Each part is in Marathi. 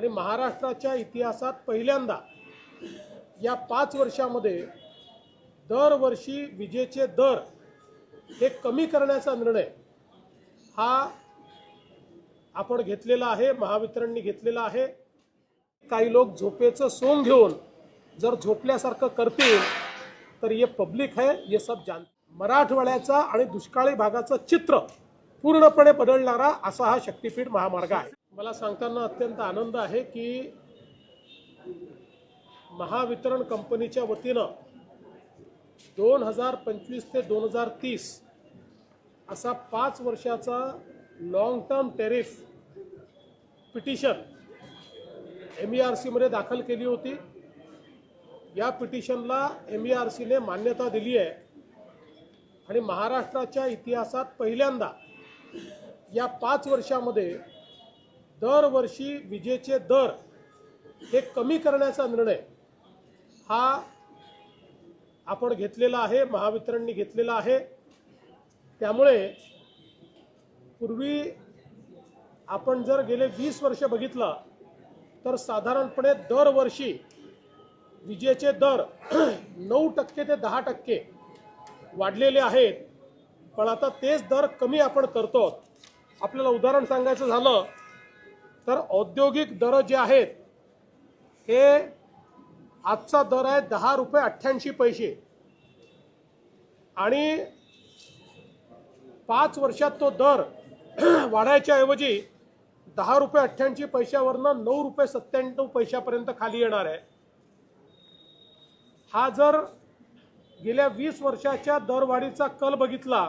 आणि महाराष्ट्राच्या इतिहासात पहिल्यांदा या पाच वर्षामध्ये दरवर्षी विजेचे दर हे कमी करण्याचा निर्णय हा आपण घेतलेला आहे महावितरणने घेतलेला आहे. काही लोक झोपेचं सोंग घेऊन जर झोपल्यासारखं करतील तर ये पब्लिक है ये सब जान मराठवाड्याचा आणि दुष्काळी भागाचं चित्र पूर्णपणे बदलणारा असा हा शक्तीपीठ महामार्ग आहे. मला सांगताना अत्यंत आनंद आहे की महावितरण कंपनीच्या वतीनं दोन हजार पंचवीस ते दोन हजार तीस असा पाच वर्षाचा long term tariff petition M E R सीमध्ये दाखल केली होती. या पिटिशनला एम ई आर सीने मान्यता दिली आहे. आणि महाराष्ट्राच्या इतिहासात पहिल्यांदा या पाच वर्षामध्ये दरवर्षी विजेचे दर हे कमी करण्याचा निर्णय हा आपण घेतलेला आहे महावितरणने घेतलेला आहे. त्यामुळे पूर्वी आपण जर गेले वीस वर्ष बघितलं तर साधारणपणे दरवर्षी विजेचे दर नऊ टक्के ते दहा टक्के वाढलेले आहेत. पण आता तेच दर कमी आपण करतो आपल्याला उदाहरण सांगायचं झालं तर औद्योगिक दर जे आहेत हे आजचा दर आहे दहा रुपये अठ्ठ्याऐंशी पैसे. आणि पाच वर्षात तो दर वाढायच्या ऐवजी दहा रुपये अठ्ठ्याऐंशी पैशावरनं नऊ रुपये सत्त्याण्णव पैशापर्यंत खाली येणार आहे. हा जर गेल्या वीस वर्षाच्या दरवाढीचा कल बघितला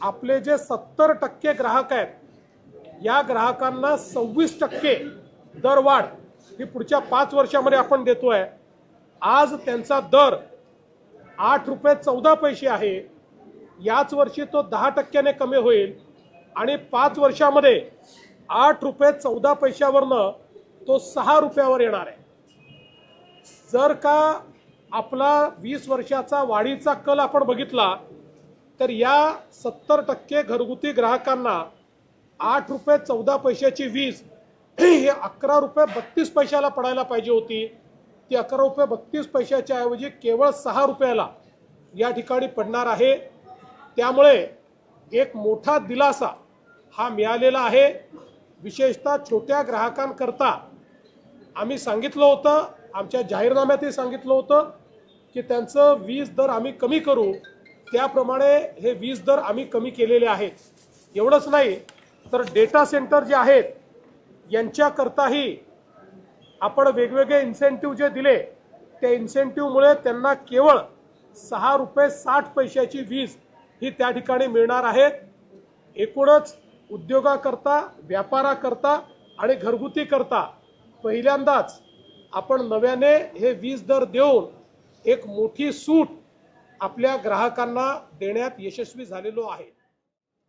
आपले जे सत्तर टक्के ग्राहक आहेत या ग्राहकांना सव्वीस टक्के दरवाढ ही पुढच्या पाच वर्षामध्ये आपण देतोय. आज त्यांचा दर आठ रुपये चौदा पैसे आहे. याच वर्षी तो दहा टक्क्याने कमी होईल आणि पाच वर्षामध्ये आठ रुपये चौदा पैशावरनं तो सहा रुपयावर येणार आहे. जर का आपला वीस वर्षाचा वाढीचा कल आपण बघितला तर या सत्तर टक्के घरगुती ग्राहकांना आठ रुपये चौदा पैशाची वीज हे अकरा रुपये बत्तीस पैशाला पडायला पाहिजे होती. ती अकरा रुपये बत्तीस पैशाच्या ऐवजी केवळ सहा रुपयाला या ठिकाणी पडणार आहे. त्यामुळे एक मोठा दिलासा हा मिळालेला आहे. विशेषतः छोट्या ग्राहकांकरता आम्ही सांगितलं होतं आमच्या जाहीरनाम्यातही सांगितलं होतं की त्यांचं वीज दर आम्ही कमी करू. त्याप्रमाणे हे वीज दर आम्ही कमी केलेले आहेत. एवढंच नाही तर डेटा सेंटर जे आहेत यांच्याकरताही आपण वेगवेगळे इन्सेंटिव्ह जे दिले त्या इन्सेंटिव्हमुळे त्यांना केवळ सहा रुपये साठ पैशाची वीज ही त्या ठिकाणी मिळणार आहे एकूणच उद्योगाकरता व्यापाराकरता आणि घरगुती करता पहिल्यांदाच आपण नव्याने हे वीज दर देऊन एक मोठी सूट आपल्या ग्राहकांना देण्यात यशस्वी झालेलो आहे.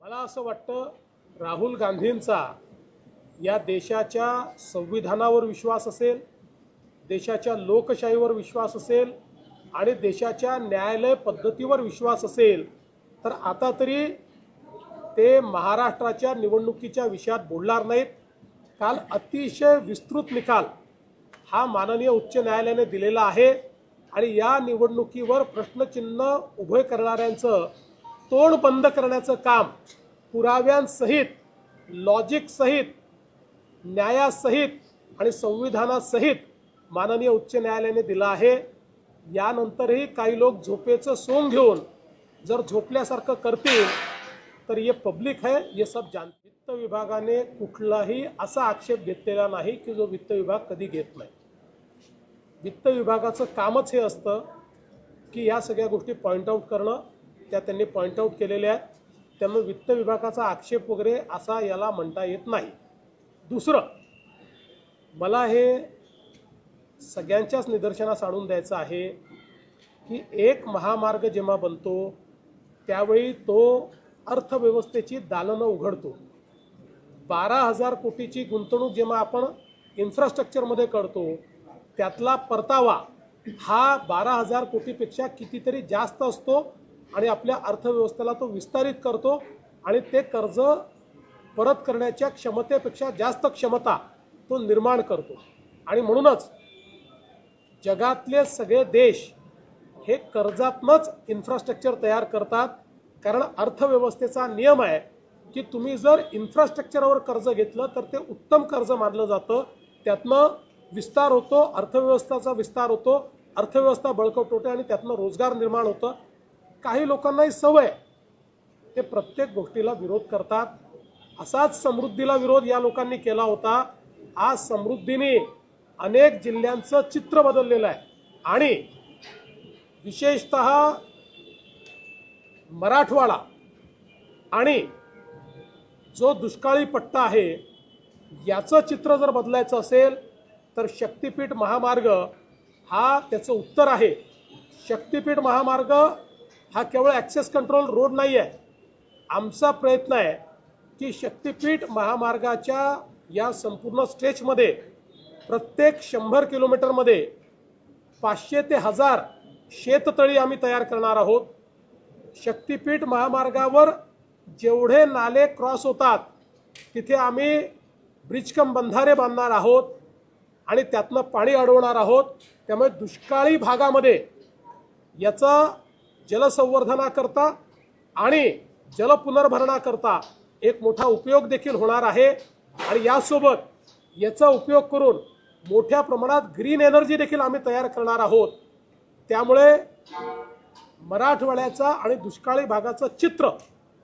मला असं वाटतं राहुल गांधींचा या देशाच्या संविधानावर विश्वास असेल देशाच्या लोकशाहीवर विश्वास असेल आणि देशाच्या न्यायालय पद्धतीवर विश्वास असेल तर आता तरी ते महाराष्ट्राच्या निवडणुकीच्या विषयात बोलणार नाहीत. काल अतिशय विस्तृत निकाल हा माननीय उच्च न्यायालयाने दिलेला आहे. आणि या निवडणुकीवर प्रश्नचिन्ह उभे करणाऱ्यांचं तोंड बंद करण्याचं काम पुराव्यांसहित लॉजिकसहित न्यायासहित आणि संविधानासहित माननीय उच्च न्यायालयाने दिलं आहे. यानंतरही काही लोक झोपेचं सोंग घेऊन जर झोपल्यासारखं करतील तर ये पब्लिक है ये सब जान वित्त विभागाने कुठलाही असा आक्षेप घेतलेला नाही की जो वित्त विभाग कधी घेत नाही. वित्त विभागाचं कामच हे असतं की या सगळ्या गोष्टी पॉईंट आऊट करणं. त्या त्यांनी पॉईंट आऊट केलेल्या आहेत. त्यामुळे वित्त विभागाचा आक्षेप वगैरे असा याला म्हणता येत नाही. दुसरं मला हे सगळ्यांच्याच निदर्शनास आणून द्यायचं आहे की एक महामार्ग जेव्हा बनतो त्यावेळी तो अर्थव्यवस्थेची दालनं उघडतो. बारा हजार कोटीची गुंतवणूक जेव्हा आपण इन्फ्रास्ट्रक्चरमध्ये करतो त्यातला परतावा हा बारा हजार कोटीपेक्षा कितीतरी जास्त असतो आणि आपल्या अर्थव्यवस्थेला तो विस्तारित करतो आणि ते कर्ज परत करण्याच्या क्षमतेपेक्षा जास्त क्षमता तो निर्माण करतो. आणि म्हणूनच जगातले सगळे देश हे कर्जातनंच इन्फ्रास्ट्रक्चर तयार करतात कारण अर्थव्यवस्थेचा नियम आहे की तुम्ही जर इन्फ्रास्ट्रक्चरवर कर्ज घेतलं तर ते उत्तम कर्ज मानलं जातं. त्यातनं विस्तार होतो अर्थव्यवस्थेचा विस्तार होतो अर्थव्यवस्था बळकट होते आणि त्यातनं रोजगार निर्माण होतं. काही लोकांनाही सवय ते प्रत्येक गोष्टीला विरोध करतात. असाच समृद्धीला विरोध या लोकांनी केला होता. आज समृद्धीने अनेक जिल्ह्यांचं चित्र बदललेलं आहे. आणि विशेषत मराठवाडा आणि जो दुष्काळी पट्टा आहे याचं चित्र जर बदलायचं असेल तर शक्तिपीठ महामार्ग हा त्याचं उत्तर आहे. शक्तिपीठ महामार्ग हा केवळ ॲक्सेस कंट्रोल रोड नाही आहे. आमचा प्रयत्न आहे की शक्तिपीठ महामार्गाच्या या संपूर्ण स्ट्रेचमध्ये प्रत्येक शंभर किलोमीटरमध्ये पाचशे ते हजार शेततळी आम्ही तयार करणार आहोत. शक्तिपीठ महामार्गावर जेवढे नाले क्रॉस होतात तिथे आम्ही ब्रिजकम बंधारे बांधणार आहोत. आणि त्यातनं पाणी अडवणार आहोत. त्यामुळे दुष्काळी भागामध्ये याचा जलसंवर्धनाकरता आणि जलपुनर्भरणाकरता एक मोठा उपयोग देखील होणार आहे. आणि यासोबत याचा उपयोग करून मोठ्या प्रमाणात ग्रीन एनर्जी देखील आम्ही तयार करणार आहोत. त्यामुळे मराठवाड्याचा आणि दुष्काळी भागाचं चित्र